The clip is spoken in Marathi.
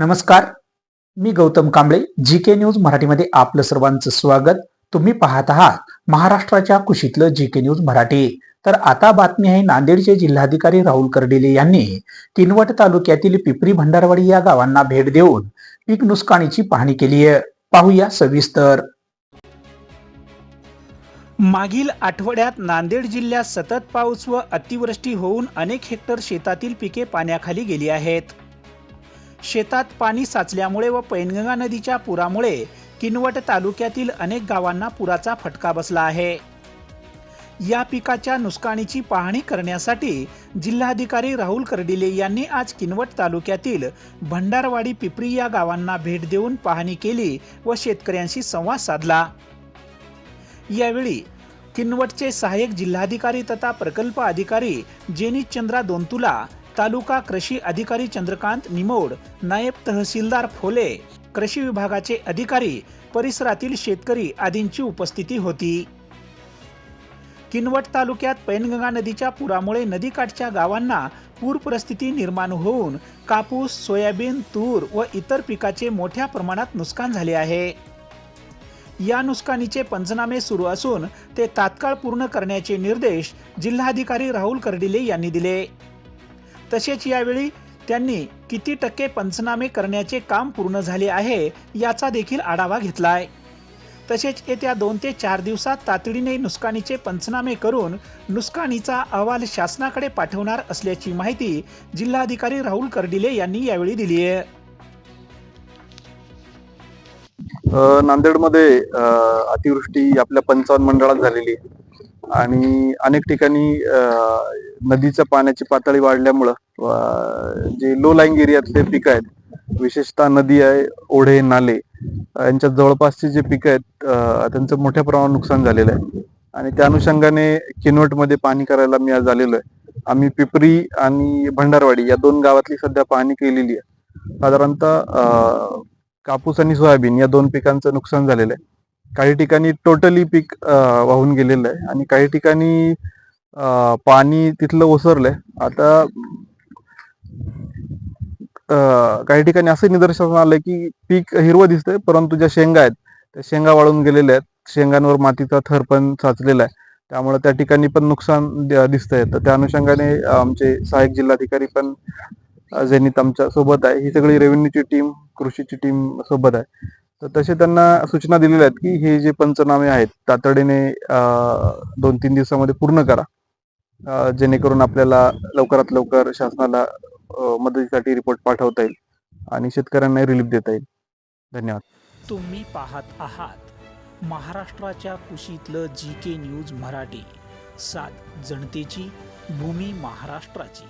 नमस्कार मी Gautam Kamble G K news मराठीमध्ये आपलं सर्वांचं स्वागत. तुम्ही पाहत आहात महाराष्ट्राच्या कुशीतलं जी के न्यूज मराठी. तर आता बातमी आहे नांदेडचे जिल्हाधिकारी राहुल कर्डिले यांनी किनवट तालुक्यातील पिपरी भंडारवाडी या गावांना भेट देऊन पीक नुकसानीची पाहणी केली आहे. पाहूया सविस्तर. मागील आठवड्यात नांदेड जिल्ह्यात सतत पाऊस व अतिवृष्टी होऊन अनेक हेक्टर शेतातील पिके पाण्याखाली गेली आहेत. शेतात पाणी साचल्यामुळे व पैनगंगा नदीच्या पुरामुळे किनवट तालुक्यातील अनेक गावांना पुराचा फटका बसला आहे. या पिकाच्या नुकसानीची पाहणी करण्यासाठी जिल्हाधिकारी राहुल कर्डिले यांनी आज किनवट तालुक्यातील भंडारवाडी पिपरी या गावांना भेट देऊन पाहणी केली व शेतकऱ्यांशी संवाद साधला. यावेळी किनवटचे सहाय्यक जिल्हाधिकारी तथा प्रकल्प अधिकारी जेनिचंद्रा दोंतुला तालुका कृषी अधिकारी चंद्रकांत निमोड नायब तहसीलदार फोले कृषी विभागाचे अधिकारी परिसरातील शेतकरी आदींची उपस्थिती होती. किनवट तालुक्यात पैनगंगा नदीच्या पुरामुळे नदीकाठच्या गावांना पूर परिस्थिती निर्माण होऊन कापूस सोयाबीन तूर व इतर पिकाचे मोठ्या प्रमाणात नुकसान झाले आहे. या नुकसानीचे पंचनामे सुरू असून ते तात्काळ पूर्ण करण्याचे निर्देश जिल्हाधिकारी राहुल कर्डिले यांनी दिले. तसेच यावेळी त्यांनी किती टक्के पंचनामे करण्याचे काम पूर्ण झाले आहे याचा देखील आढावा घेतलाय. तसेच येत्या दोन ते चार दिवसात तातडीने नुकसानीचे पंचनामे करून नुकसानीचा अहवाल शासनाकडे पाठवणार असल्याची माहिती जिल्हाधिकारी राहुल कर्डिले यांनी यावेळी दिली आहे. नांदेडमध्ये अतिवृष्टी आपल्या पंचावन्न मंडळात झालेली आहे. आणि अनेक ठिकाणी नदीच्या पाण्याची पातळी वाढल्यामुळं जे लो लाईंग एरियातले पिकं आहेत. विशेषतः नदी आहे ओढे नाले यांच्या जवळपासची जे पिकं आहेत त्यांचं मोठ्या प्रमाणात नुकसान झालेलं आहे. आणि त्या अनुषंगाने किनवटमध्ये पाणी करायला मी आज आलेलो आहे. आम्ही पिपरी आणि भंडारवाडी या दोन गावातली सध्या पाहणी केलेली आहे. साधारणतः कापूस आणि सोयाबीन या दोन पिकांचं नुकसान झालेलं आहे. काही ठिकाणी टोटली पीक वाहून गेलेलं आहे. आणि काही ठिकाणी पाणी तिथलं ओसरलंय. आता काही ठिकाणी असं निदर्शन आलंय की पीक हिरवं दिसतंय परंतु ज्या शेंगा आहेत त्या शेंगा वाळून गेलेल्या आहेत. शेंगांवर मातीचा थर पण साचलेला आहे. त्यामुळे त्या ठिकाणी पण नुकसान दिसतंय. तर त्या अनुषंगाने आमचे सहाय्यक जिल्हाधिकारी पण अं, आमच्यासोबत आहे. ही सगळी रेव्हेन्यूची टीम कृषीची टीम सोबत आहे. तर तसे त्यांना सूचना दिलेल्या आहेत की हे जे पंचनामे आहेत तातडीने दोन तीन दिवसामध्ये पूर्ण करा. जेणेकरून आपल्याला लवकरात लवकर शासनाला मदतीसाठी रिपोर्ट पाठवता येईल आणि शेतकऱ्यांना रिलीफ देता येईल. धन्यवाद. तुम्ही पाहत आहात महाराष्ट्राच्या कुशीतलं जी के न्यूज मराठी. सात जनतेची भूमी महाराष्ट्राची.